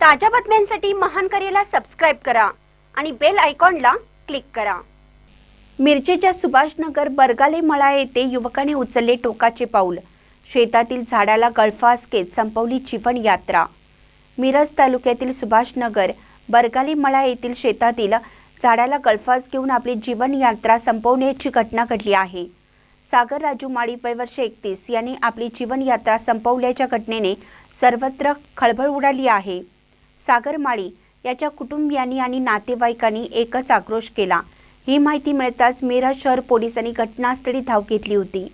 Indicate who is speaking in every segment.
Speaker 1: ताज्या बातम्यांसाठी महान करेला सबस्क्राईब करा आणि बेल आयकॉनला क्लिक करा. मिरचीच्या सुभाषनगर बरगाले मळा येथे युवकाने उचलले टोकाचे पाऊल. शेतातील झाडाला गळफास घेत संपवली जीवन यात्रा. मिरज तालुक्यातील सुभाषनगर बरगाले मळा येथील शेतातील झाडाला गळफास घेऊन आपली जीवन यात्रा संपवण्याची घटना घडली आहे. सागर राजू माळी वय वर्ष एकतीस यांनी आपली जीवन यात्रा संपवल्याच्या घटनेने सर्वत्र खळबळ उडाली आहे. सागर माळी याच्या कुटुंबियांनी आणि नातेवाईकांनी एकच आक्रोश केला. ही माहिती मिळताच मिरज शहर पोलिसांनी घटनास्थळी धाव घेतली होती.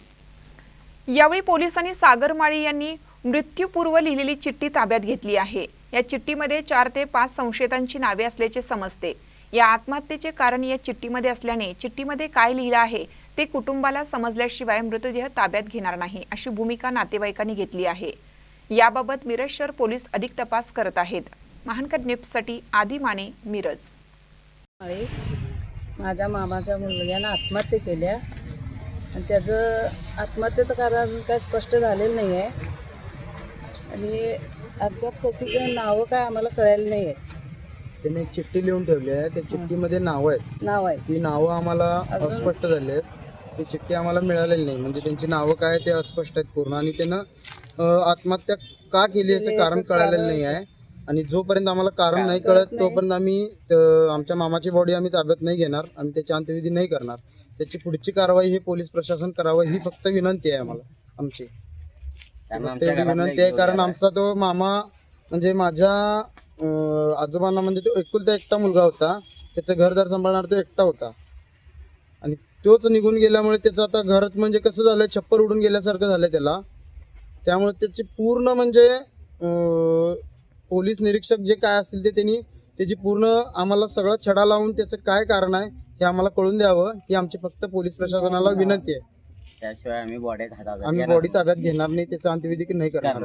Speaker 2: यावेळी पोलिसांनी सागर माळी यांनी मृत्यूपूर्व लिहिलेली चिठ्ठी ताब्यात घेतली आहे. या चिठ्ठीमध्ये चार ते पाच संशयितांची नावे असल्याचे समजते. या आत्महत्येचे कारण या चिठ्ठीमध्ये असल्याने चिठ्ठीमध्ये काय लिहिलं आहे ते कुटुंबाला समजल्याशिवाय मृतदेह ताब्यात घेणार नाही अशी भूमिका नातेवाईकांनी घेतली आहे. याबाबत मिरज शहर पोलीस अधिक तपास करत आहेत. महानकर निप्ससाठी आदी माने मिरज.
Speaker 3: माळी माझ्या मामाच्या मुलग्यानं आत्महत्या केल्या. आणि त्याचं आत्महत्येचं कारण काय स्पष्ट झालेलं नाही आहे आणि अद्याप त्याची काही नावं काय आम्हाला कळायला नाही आहेत
Speaker 4: त्याने एक चिठ्ठी लिहून ठेवली आहे. त्या चिठ्ठीमध्ये नावं आहेत.
Speaker 3: नाव आहे
Speaker 4: ती नावं आम्हाला
Speaker 3: अजून?
Speaker 4: अस्पष्ट झाली आहेत. ती चिठ्ठी आम्हाला मिळालेली नाही. म्हणजे त्यांची नावं काय आहे ते अस्पष्ट आहेत पूर्ण. आणि त्यानं अं, आत्महत्या का केली याचं कारण कळालेलं नाही आहे आणि जोपर्यंत आम्हाला कारण नाही
Speaker 3: कळत.
Speaker 4: तोपर्यंत आम्ही त- आमच्या मामाची बॉडी आम्ही ताब्यात नाही घेणार आणि त्याची अंत्यविधी नाही करणार. त्याची पुढची कारवाई हे पोलीस प्रशासन करावं ही फक्त विनंती आहे आम्हाला आमची. फक्त एवढी विनंती आहे कारण आमचा तो मामा म्हणजे माझ्या अं, आजोबांना म्हणजे तो एकुलता एकटा मुलगा होता त्याचं घरदार सांभाळणार तो एकटा होता. आणि तोच निघून गेल्यामुळे त्याचं आता घरात म्हणजे कसं झालंय छप्पर उडून गेल्यासारखं झालंय त्याला. त्यामुळे त्याची पूर्ण म्हणजे अं, पोलीस निरीक्षक जे काय असतील ते त्यांनी त्याची पूर्ण आम्हाला सगळं छडा लावून त्याचं काय कारण आहे हे आम्हाला कळून द्यावं ही आमची फक्त पोलीस प्रशासनाला विनंती आहे.
Speaker 5: त्याशिवाय आम्ही बॉडी हातात
Speaker 4: आम्ही बॉडी ताब्यात घेणार नाही त्याचा अंत्यविधी नाही करणार.